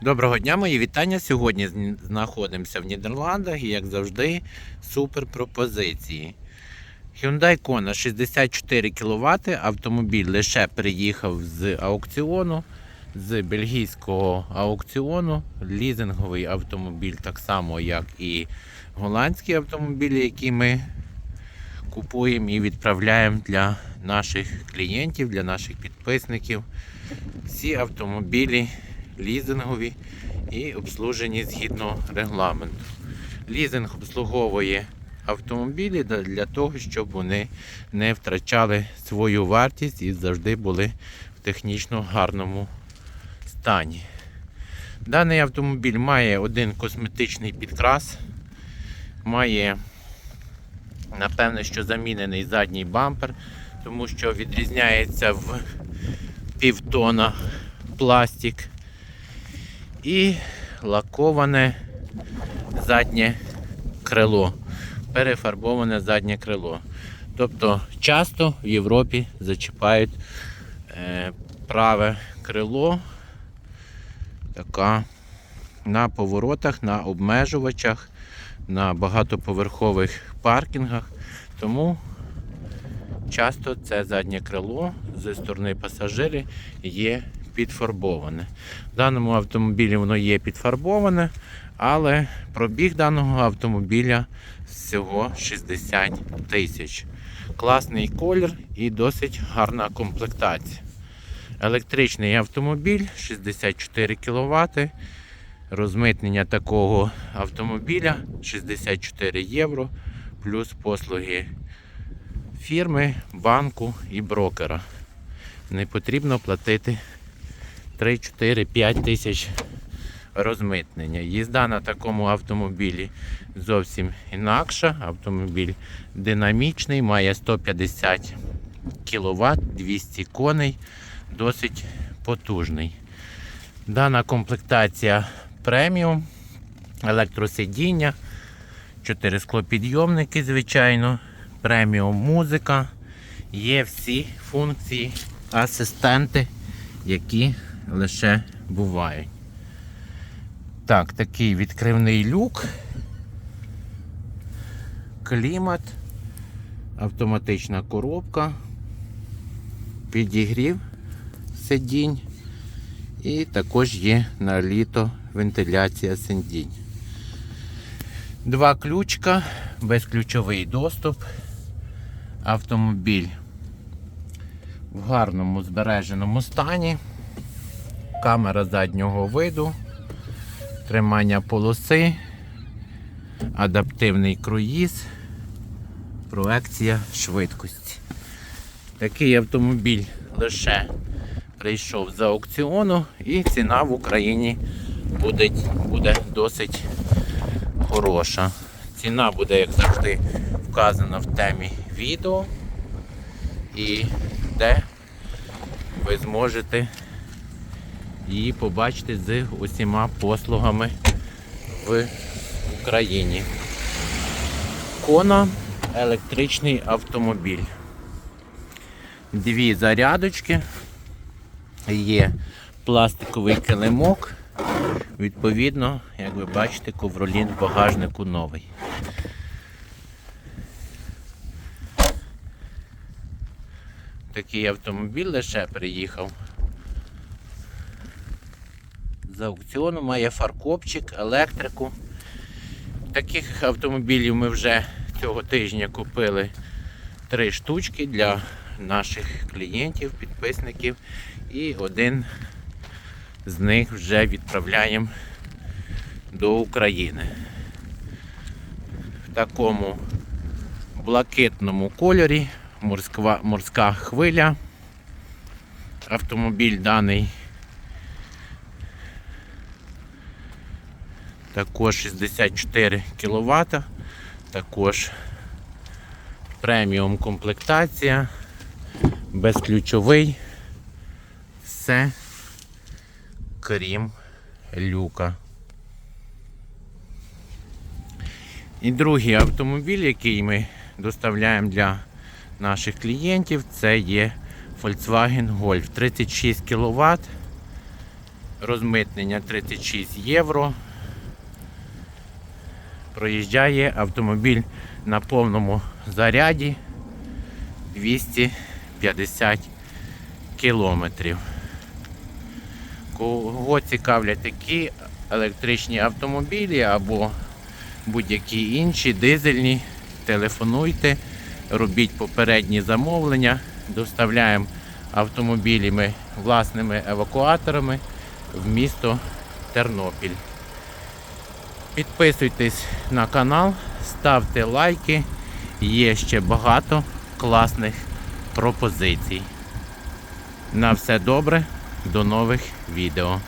Доброго дня, мої вітання. Сьогодні знаходимося в Нідерландах і, як завжди, супер пропозиції. Hyundai Kona 64 кВт. Автомобіль лише приїхав з аукціону, з бельгійського аукціону. Лізинговий автомобіль, так само, як і голландські автомобілі, які ми купуємо і відправляємо для наших клієнтів, для наших підписників. Всі автомобілі лізингові і обслужені згідно регламенту. Лізинг обслуговує автомобілі для того, щоб вони не втрачали свою вартість і завжди були в технічно гарному стані. Даний автомобіль має один косметичний підкрас, має, напевне, що замінений задній бампер, тому що відрізняється в півтона пластик і лаковане заднє крило, перефарбоване заднє крило. Тобто часто в Європі зачіпають е, праве крило така на поворотах, на обмежувачах, на багатоповерхових паркінгах. Тому часто це заднє крило зі сторони пасажирів є підфарбоване. В даному автомобілі воно є підфарбоване, але пробіг даного автомобіля всього 60 тисяч. Класний колір і досить гарна комплектація. Електричний автомобіль 64 кВт. Розмитнення такого автомобіля 64 євро, плюс послуги фірми, банку і брокера. Не потрібно платити 3, 4, 5 тисяч розмитнення. Їзда на такому автомобілі зовсім інакша. Автомобіль динамічний, має 150 кВт, 200 коней, досить потужний. Дана комплектація преміум, електросидіння, 4 склопідйомники, звичайно, преміум музика. Є всі функції, асистенти, які лише бувають. Так, такий відкривний люк, клімат, автоматична коробка, підігрів сидінь і також є на літо вентиляція сидінь. Два ключка, безключовий доступ. Автомобіль в гарному збереженому стані. Камера заднього виду, тримання полоси, адаптивний круїз, проекція швидкості. Такий автомобіль лише прийшов з аукціону і ціна в Україні буде, буде досить хороша. Ціна буде, як завжди, вказана в темі відео і де ви зможете її побачити з усіма послугами в Україні. Кона електричний автомобіль. Дві зарядочки. Є пластиковий килимок. Відповідно, як ви бачите, ковролін в багажнику новий. Такий автомобіль лише приїхав. З аукціону має фаркопчик, електрику. Таких автомобілів ми вже цього тижня купили три штучки для наших клієнтів, підписників. І один з них вже відправляємо до України. В такому блакитному кольорі морська, морська хвиля. Автомобіль даний також 64 кВт, також преміум комплектація, безключовий, все крім люка. І другий автомобіль, який ми доставляємо для наших клієнтів, це є Volkswagen Golf 36 кВт. Розмитнення 36 євро. Проїжджає автомобіль на повному заряді 250 кілометрів. Кого цікавлять такі електричні автомобілі або будь-які інші дизельні, телефонуйте, робіть попередні замовлення, доставляємо автомобілями власними евакуаторами в місто Тернопіль. Підписуйтесь на канал, ставте лайки. Є ще багато класних пропозицій. На все добре, до нових відео.